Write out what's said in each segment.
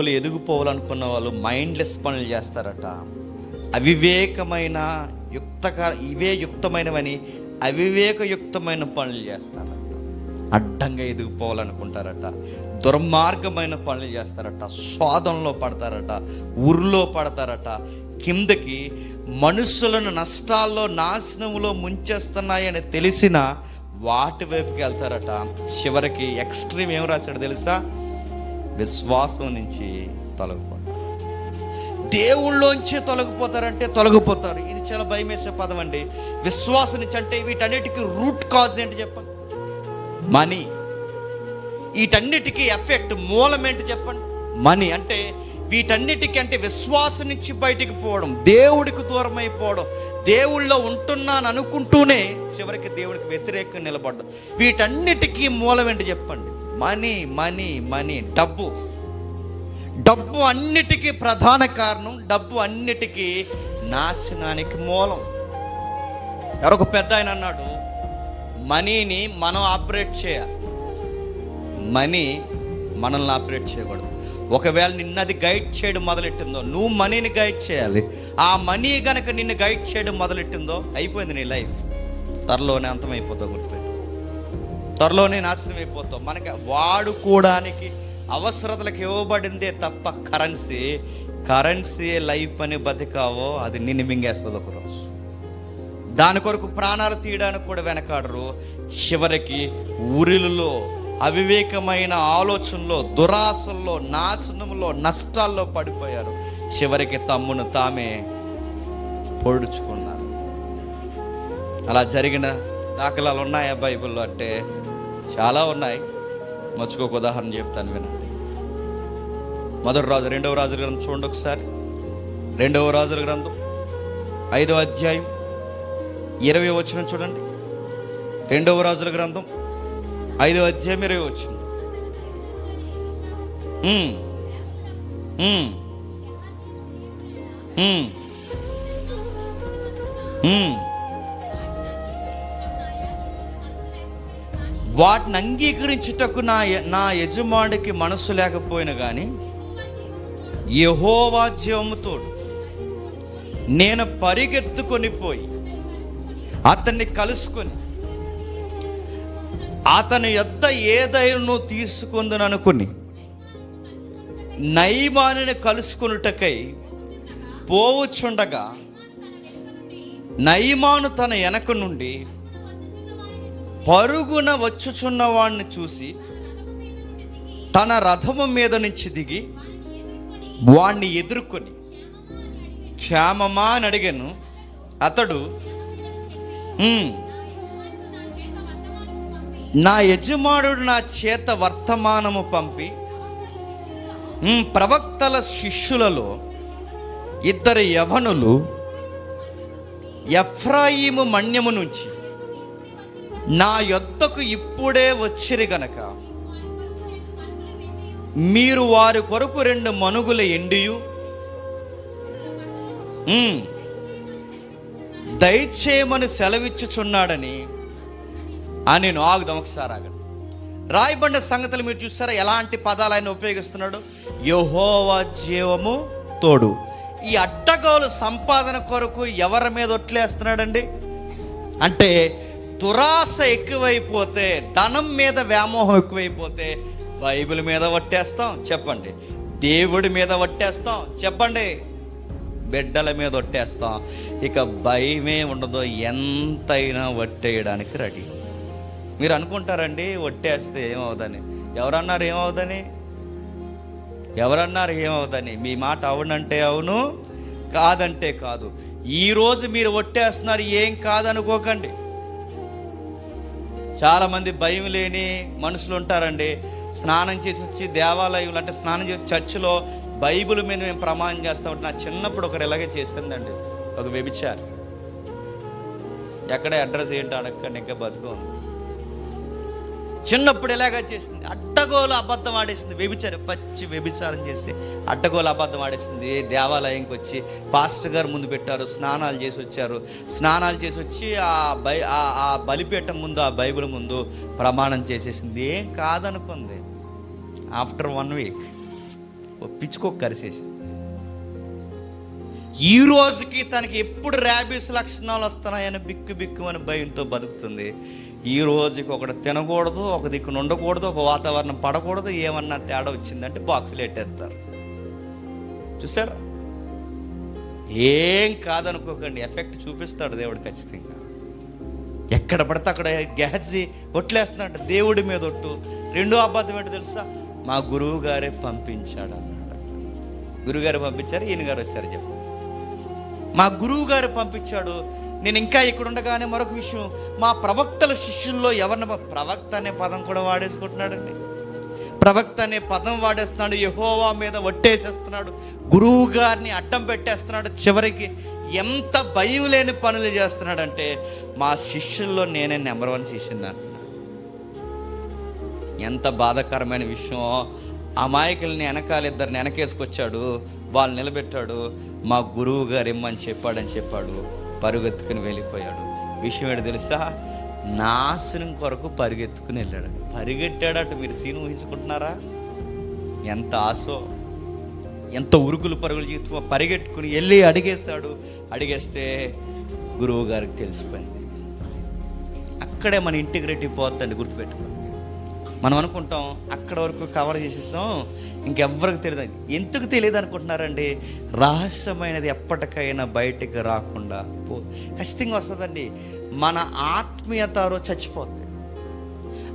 డబ్బులు ఎదిగిపోవాలనుకున్న వాళ్ళు మైండ్లెస్ పనులు చేస్తారట. అవివేకమైన యుక్తక ఇవే యుక్తమైనవని అవివేకయుక్తమైన పనులు చేస్తారట. అడ్డంగా ఎదిగిపోవాలనుకుంటారట. దుర్మార్గమైన పనులు చేస్తారట. స్వాదంలో పడతారట. ఊర్లో పడతారట. కిందకి మనుషులను నష్టాల్లో నాశనంలో ముంచేస్తున్నాయని తెలిసిన వాటి వైపుకి వెళ్తారట. చివరికి ఎక్స్ట్రీమ్ ఏం రాశాడు తెలుసా? విశ్వాసం నుంచి తొలగిపోతారు. దేవుళ్ళలోంచి తొలగిపోతారంటే తొలగిపోతారు. ఇది చాలా భయం వేసే పదం అండి. విశ్వాసం నుంచి అంటే వీటన్నిటికీ రూట్ కాజ్ ఏంటి చెప్పండి? మనీ. వీటన్నిటికీ ఎఫెక్ట్ మూలం ఏంటి చెప్పండి? మనీ. అంటే వీటన్నిటికీ అంటే విశ్వాసం నుంచి బయటికి పోవడం దేవుడికి దూరం అయిపోవడం దేవుళ్ళో ఉంటున్నాను అనుకుంటూనే చివరికి దేవుడికి వ్యతిరేకంగా నిలబడడం. వీటన్నిటికీ మూలం ఏంటి చెప్పండి? మనీ మనీ మనీ డబ్బు. డబ్బు అన్నిటికీ ప్రధాన కారణం డబ్బు అన్నిటికీ నాశనానికి మూలం. ఎవరొక పెద్ద ఆయన అన్నాడు మనీని మనం ఆపరేట్ చేయాలి. మనీ మనల్ని ఆపరేట్ చేయకూడదు. ఒకవేళ నిన్నది గైడ్ చేయడం మొదలెట్టిందో నువ్వు మనీని గైడ్ చేయాలి. ఆ మనీ గనక నిన్ను గైడ్ చేయడం మొదలెట్టిందో అయిపోయింది నీ లైఫ్. త్వరలోనే అంతమైపోతా గుర్తు త్వరలోనే నాశనం అయిపోతాం. మనకి వాడుకోవడానికి అవసరతలకు ఇవ్వబడిందే తప్ప కరెన్సీ కరెన్సీ లైఫ్ అని బతికావో అది నిన్ను మింగేస్తుంది ఒకరోజు దాని కొరకు ప్రాణాలు తీయడానికి కూడా వెనకాడరు. చివరికి ఉరిలో అవివేకమైన ఆలోచనలో దురాశల్లో నాశనంలో నష్టాల్లో పడిపోయారు. చివరికి తమ్మును తామే పొడుచుకున్నారు. అలా జరిగిన దాఖలాలు ఉన్నాయా బైబిల్లో అంటే చాలా ఉన్నాయి. మర్చుకోక ఉదాహరణ చెప్తాను వినండి. మొదటి రాజు రెండవ రాజుల గ్రంథం చూడండి ఒకసారి. రెండవ రాజుల గ్రంథం ఐదవ అధ్యాయం ఇరవై వచ్చిన చూడండి. రెండవ రాజుల గ్రంథం ఐదవ అధ్యాయం ఇరవై వచ్చిన వాటిని అంగీకరించుటకు నా నా యజమానికి మనసు లేకపోయినా కానీ యహోవా జీవముతోడు నేను పరిగెత్తుకొని పోయి అతన్ని కలుసుకొని అతని యొద్ద ఏదైనా తీసుకుందని అనుకుని నైమానిని కలుసుకొనుటకై పోవచ్చుండగా నైమాను తన వెనక నుండి పరుగున వచ్చుచున్న వాడిని చూసి తన రథము మీద నుంచి దిగి వాణ్ణి ఎదుర్కొని క్షేమమా? అని అడిగాను. అతడు నా యజమానుడు నా చేత వర్తమానము పంపి ప్రవక్తల శిష్యులలో ఇద్దరు యవనులు ఎఫ్రాయిము మన్యము నుంచి నా యొద్దకు ఇప్పుడే వచ్చిరి గనక. మీరు వారి కొరకు రెండు మనుగుల ఎండియు. దయచేయమని సెలవిచ్చుచున్నాడని. అని నేను ఆగుదాం ఒకసారి ఆగండి. రాయబడిన సంగతులు మీరు చూసారా? ఎలాంటి పదాలు ఆయన ఉపయోగిస్తున్నాడు? యహోవా జీవము తోడు. ఈ అడ్డగోలు సంపాదన కొరకు ఎవరి మీద ఒట్లేస్తున్నాడండి? అంటే దురాశ ఎక్కువైపోతే ధనం మీద వ్యామోహం ఎక్కువైపోతే బైబిల్ మీద వట్టేస్తాం చెప్పండి. దేవుడి మీద వట్టేస్తాం చెప్పండి. బిడ్డల మీద వట్టేస్తాం ఇక భయమే ఉండదు. ఎంతైనా వట్టేయడానికి రెడీ. మీరు అనుకుంటారండి వట్టేస్తే ఏమవుదని. ఎవరన్నారు ఏమవుదని? ఎవరన్నారు ఏమవుదని? మీ మాట అవునంటే అవును కాదంటే కాదు. ఈరోజు మీరు వట్టేస్తున్నారు ఏం కాదనుకోకండి. చాలామంది భయం లేని మనుషులు ఉంటారండి. స్నానం చేసి వచ్చి దేవాలయంలో అంటే స్నానం చేసి చర్చిలో బైబిల్ మీద మేము ప్రమాణం చేస్తాం నా చిన్నప్పుడు ఒకరు ఇలాగే చేసిందండి. ఒక వ్యభిచారి. ఎక్కడ అడ్రస్ ఏంటో అడగండి ఇంకా బతుకు ఉంది. చిన్నప్పుడు ఎలాగా చేసింది? అడ్డగోలు అబద్ధం ఆడేసింది. వ్యభిచారి పచ్చి వ్యభిచారం చేసి అడ్డగోలు అబద్ధం ఆడేసింది. దేవాలయంకి వచ్చి పాస్టర్ గారు ముందు పెట్టారు స్నానాలు చేసి వచ్చారు. స్నానాలు చేసి వచ్చి ఆ బై ఆ- ఆ బలిపీఠం ముందు ఆ బైబిల్ ముందు ప్రమాణం చేసేసింది. ఏం కాదనుకుంది. ఆఫ్టర్ వన్ వీక్ ఓ పిచ్చుకో కరిసేసింది. ఈ రోజుకి తనకి ఎప్పుడు ర్యాబీస్ లక్షణాలు వస్తున్నాయని బిక్కు బిక్కు అని భయంతో బతుకుతుంది. ఈ రోజుకి ఒకటి తినకూడదు ఒక దిక్కున ఉండకూడదు ఒక వాతావరణం పడకూడదు ఏమన్నా తేడా వచ్చిందంటే బాక్సులు ఎట్టేస్తారు. చూసారా? ఏం కాదనుకోకండి ఎఫెక్ట్ చూపిస్తాడు దేవుడు ఖచ్చితంగా. ఎక్కడ పడితే అక్కడ గ్యాసి ఒట్లేస్తున్నాడు దేవుడి మీద ఒట్టు. రెండో అబద్ధం ఏంటో తెలుసా? మా గురువు గారే పంపించాడు అన్నాడు. గురువుగారు పంపించారు? ఈయన గారు వచ్చారు చెప్పు. మా గురువు గారు పంపించాడు నేను ఇంకా ఇక్కడ ఉండగానే మరొక విషయం. మా ప్రవక్తల శిష్యుల్లో ఎవరిన ప్రవక్త అనే పదం కూడా వాడేసుకుంటున్నాడండి. ప్రవక్త అనే పదం వాడేస్తున్నాడు యహోవా మీద వట్టేసేస్తున్నాడు గురువు గారిని అడ్డం పెట్టేస్తున్నాడు చివరికి ఎంత భయం లేని పనులు చేస్తున్నాడంటే మా శిష్యుల్లో నేనే నెంబర్ వన్ శిష్యుని అంటున్నాడు. ఎంత బాధాకరమైన విషయం. అమాయకుల్ని వెనకాల ఇద్దరిని వెనకేసుకొచ్చాడు వాళ్ళు నిలబెట్టాడు మా గురువు గారు ఇమ్మని చెప్పాడని చెప్పాడు. పరుగెత్తుకుని వెళ్ళిపోయాడు. విషయం ఏంటో తెలుసా? నాశనం కొరకు పరిగెత్తుకుని వెళ్ళాడు. పరిగెట్టాడట మీరు సీన్ ఊహించుకుంటున్నారా? ఎంత ఆశో ఎంత ఉరుకులు పరుగులు జీవితం పరిగెట్టుకుని వెళ్ళి అడిగేస్తాడు అడిగేస్తే గురువు గారికి తెలిసిపోయింది. అక్కడే మన ఇంటిగ్రిటీ పోద్దండి గుర్తుపెట్టుకోండి. మనం అనుకుంటాం అక్కడ వరకు కవర్ చేసేసాం ఇంకెవ్వరికి తెలియదు. ఎందుకు తెలియదు అనుకుంటున్నారండి? రహస్యమైనది ఎప్పటికైనా బయటికి రాకుండా పో ఖచ్చితంగా వస్తుందండి. మన ఆత్మీయత చచ్చిపోతుంది చచ్చిపోద్ది.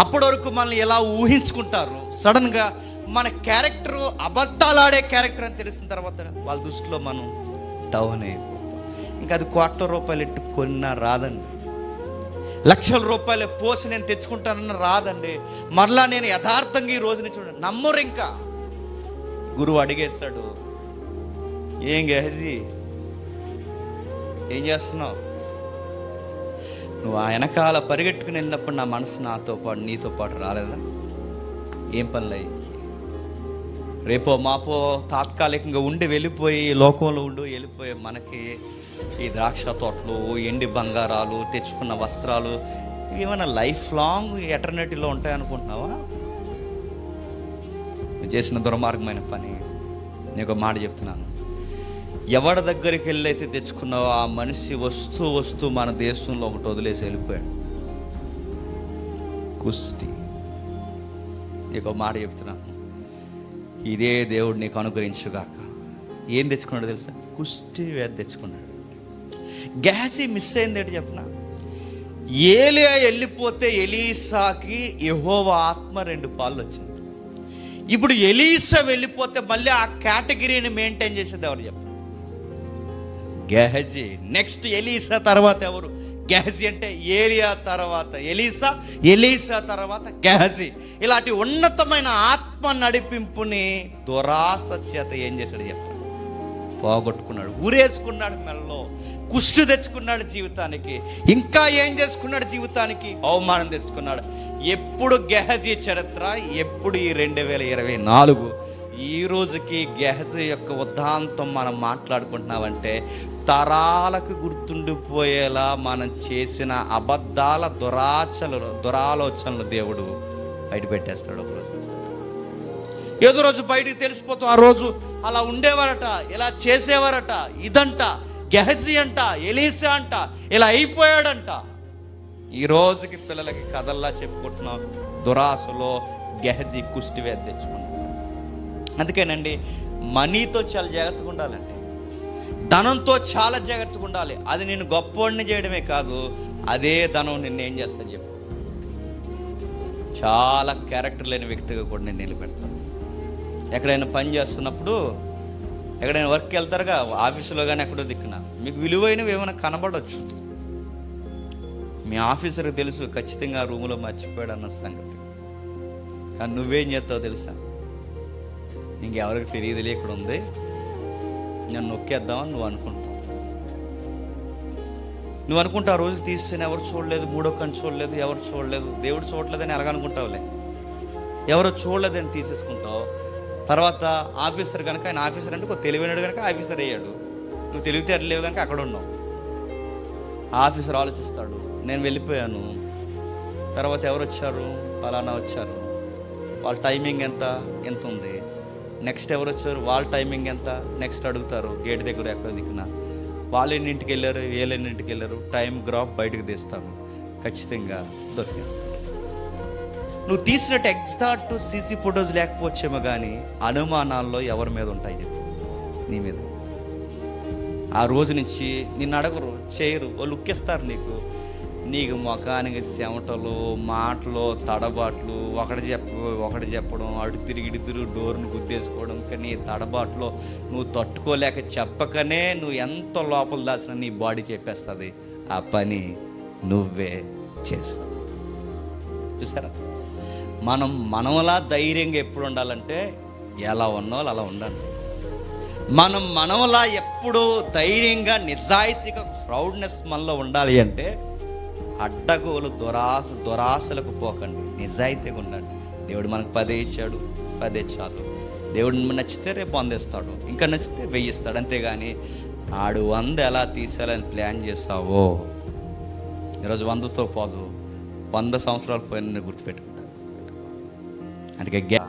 అప్పటి వరకు మనల్ని ఎలా ఊహించుకుంటారు? సడన్గా మన క్యారెక్టర్ అబద్ధాలు ఆడే క్యారెక్టర్ అని తెలిసిన తర్వాత వాళ్ళ దృష్టిలో మనం డౌన్ అయిపోతాం. ఇంకా అది కోట్ల రూపాయలు ఎట్టు కొన్నా రాదండి. లక్షల రూపాయలు పోసి నేను తెచ్చుకుంటానన్న రాదండి. మరలా నేను యథార్థంగా ఈ రోజుని చూడండి. నమ్మరు ఇంకా. గురువు అడిగేస్తాడు ఏం గహజీ? ఏం చేస్తున్నావు? నువ్వు ఆ వెనకాల పరిగెట్టుకుని వెళ్ళినప్పుడు నా మనసు నాతో పాటు నీతో పాటు రాలేదా? ఏం పనులు అయ్యి? రేపో మాపో తాత్కాలికంగా ఉండి వెళ్ళిపోయి లోకంలో ఉండి వెళ్ళిపోయే మనకి ఈ ద్రాక్ష తోటలు ఎండి బంగారాలు తెచ్చుకున్న వస్త్రాలు ఏమైనా లైఫ్ లాంగ్ ఎటర్నిటీలో ఉంటాయనుకుంటున్నావా? చేసిన దుర్మార్గమైన పని. నీకు మాట చెప్తున్నాను. ఎవరి దగ్గరికి వెళ్ళైతే తెచ్చుకున్నావో ఆ మనిషి వస్తూ వస్తూ మన దేశంలో ఒకటి వదిలేసి వెళ్ళిపోయాడు. కుష్టి. నీకు మాట చెప్తున్నాను. ఇదే దేవుడు నీకు అనుగ్రహించుగాక. ఏం తెచ్చుకున్నాడు తెలుసా? కుష్టి వ్యాధి తెచ్చుకున్నాడు. గ్యాసీ మిస్ అయింది ఏంటి చెప్పిన? ఏలియా వెళ్ళిపోతే ఎలీసాకి యహోవ ఆత్మ రెండు పాలు వచ్చింది. ఇప్పుడు ఎలీసా వెళ్ళిపోతే మళ్ళీ ఆ కేటగిరీని మెయింటైన్ చేసేది ఎవరు చెప్పండి గెహజీ. నెక్స్ట్ ఎలీసా తర్వాత ఎవరు? గెహజీ అంటే ఏలియా తర్వాత ఎలీసా ఎలీసా తర్వాత గెహజీ. ఇలాంటి ఉన్నతమైన ఆత్మ నడిపింపుని దురాస చేత ఏం చేశాడు చెప్పండి పోగొట్టుకున్నాడు ఊరేసుకున్నాడు మెల్లో. కుష్టి తెచ్చుకున్నాడు జీవితానికి. ఇంకా ఏం చేసుకున్నాడు జీవితానికి? అవమానం తెచ్చుకున్నాడు. ఎప్పుడు గెహజీ చరిత్ర ఎప్పుడు ఈ రెండు వేల ఇరవై నాలుగు. ఈ రోజుకి గెహజీ యొక్క ఉదాంతం మనం మాట్లాడుకుంటున్నామంటే తరాలకు గుర్తుండిపోయేలా మనం చేసిన అబద్ధాల దురాచలు దురాలోచనలు దేవుడు బయటపెట్టేస్తాడు ఒకరోజు ఏదో రోజు బయటికి తెలిసిపోతాం. ఆ రోజు అలా ఉండేవారట ఇలా చేసేవారట ఇదంట. గెహజీ అంట ఎలీసా అంట ఇలా అయిపోయాడంట. ఈ రోజుకి పిల్లలకి కథల్లా చెప్పుకుంటున్నాం. దురాశలో గెహజీ కుష్టి వేద తెచ్చుకున్నాం అందుకేనండి మనీతో చాలా జాగ్రత్తగా ఉండాలండి. ధనంతో చాలా జాగ్రత్తగా ఉండాలి. అది నేను గొప్పవాడిని చేయడమే కాదు అదే ధనం నిన్ను ఏం చేస్తాను చెప్పు. చాలా క్యారెక్టర్ లేని వ్యక్తిగా కూడా నేను నిలబెడతాను. ఎక్కడైనా పని చేస్తున్నప్పుడు ఎక్కడైనా వర్క్ వెళ్తారుగా ఆఫీసులో కానీ ఎక్కడో దిక్కున. మీకు విలువైనవి ఏమైనా కనబడవచ్చు మీ ఆఫీసర్కి తెలుసు ఖచ్చితంగా ఆ రూములో మర్చిపోయాడు అన్న సంగతి. కానీ నువ్వేం చేస్తావు తెలుసా? ఇంకెవరికి తెలియదులే ఇక్కడ ఉంది. నేను నొక్కేద్దామని నువ్వు అనుకుంటావు నువ్వు అనుకుంటా ఆ రోజు తీస్తేనే ఎవరు చూడలేదు మూడో కన్ను చూడలేదు ఎవరు చూడలేదు దేవుడు చూడలేదని ఎలాగనుకుంటావులే? ఎవరు చూడలేదని తీసేసుకుంటావు? తర్వాత ఆఫీసర్ కనుక ఆయన ఆఫీసర్ అంటే ఒక తెలివైనడు కనుక ఆఫీసర్ అయ్యాడు. నువ్వు తెలివితేటలు లేవు కనుక అక్కడ ఉన్నావు. ఆఫీసర్ ఆలోచిస్తాడు నేను వెళ్ళిపోయాను. తర్వాత ఎవరు వచ్చారు? ఫలానా వచ్చారు. వాళ్ళ టైమింగ్ ఎంత? ఎంత ఉంది? నెక్స్ట్ ఎవరు వచ్చారు? వాళ్ళ టైమింగ్ ఎంత? నెక్స్ట్ అడుగుతారు గేట్ దగ్గర ఎక్కడ దిక్కున. వాళ్ళు ఎన్నింటికి వెళ్ళారు? వీళ్ళు ఎన్నింటికి వెళ్ళారు? టైం గ్రాఫ్ బయటకు తీస్తారు. ఖచ్చితంగా దొరికేస్తారు నువ్వు తీసినట్టు ఎగ్జాక్ట్ సీసీ ఫొటోస్ లేకపోవచ్చేమో కానీ అనుమానాల్లో ఎవరి మీద ఉంటాయి చెప్పు. నీ మీద. ఆ రోజు నుంచి నిన్ను అడగరు చేయరు వాళ్ళు ఉక్కిస్తారు నీకు. నీకు ముఖానికి చెమటలు మాటలు తడబాట్లు ఒకటి చెప్ప ఒకటి చెప్పడం అటు తిరిగి ఇటు డోర్ను గుద్దేసుకోవడం కానీ తడబాట్లు నువ్వు తట్టుకోలేక చెప్పకనే నువ్వు ఎంత లోపల దాచిన నీ బాడీ చెప్పేస్తుంది. ఆ పని నువ్వే చేస్తావు. చూసారా? మనం మనవలా ధైర్యంగా ఎప్పుడు ఉండాలంటే ఎలా ఉన్నో అలా ఉండండి మనం మనవలా ఎప్పుడు ధైర్యంగా నిజాయితీగా ప్రౌడ్నెస్ మనలో ఉండాలి అంటే అడ్డగోలు దురాశ దురాశలకు పోకండి. నిజాయితీగా ఉండండి. దేవుడు మనకు పదే ఇచ్చాడు పదే చాలు. దేవుడు నచ్చితే రేపు అందేస్తాడు ఇంకా నచ్చితే వెయ్యిస్తాడు. అంతేగాని ఆడు వంద ఎలా తీసేయాలని ప్లాన్ చేస్తావో? ఈరోజు వందతో పోదు. వంద సంవత్సరాలు పోయిన గుర్తుపెట్టుకుంటాను అందుకే గ్యా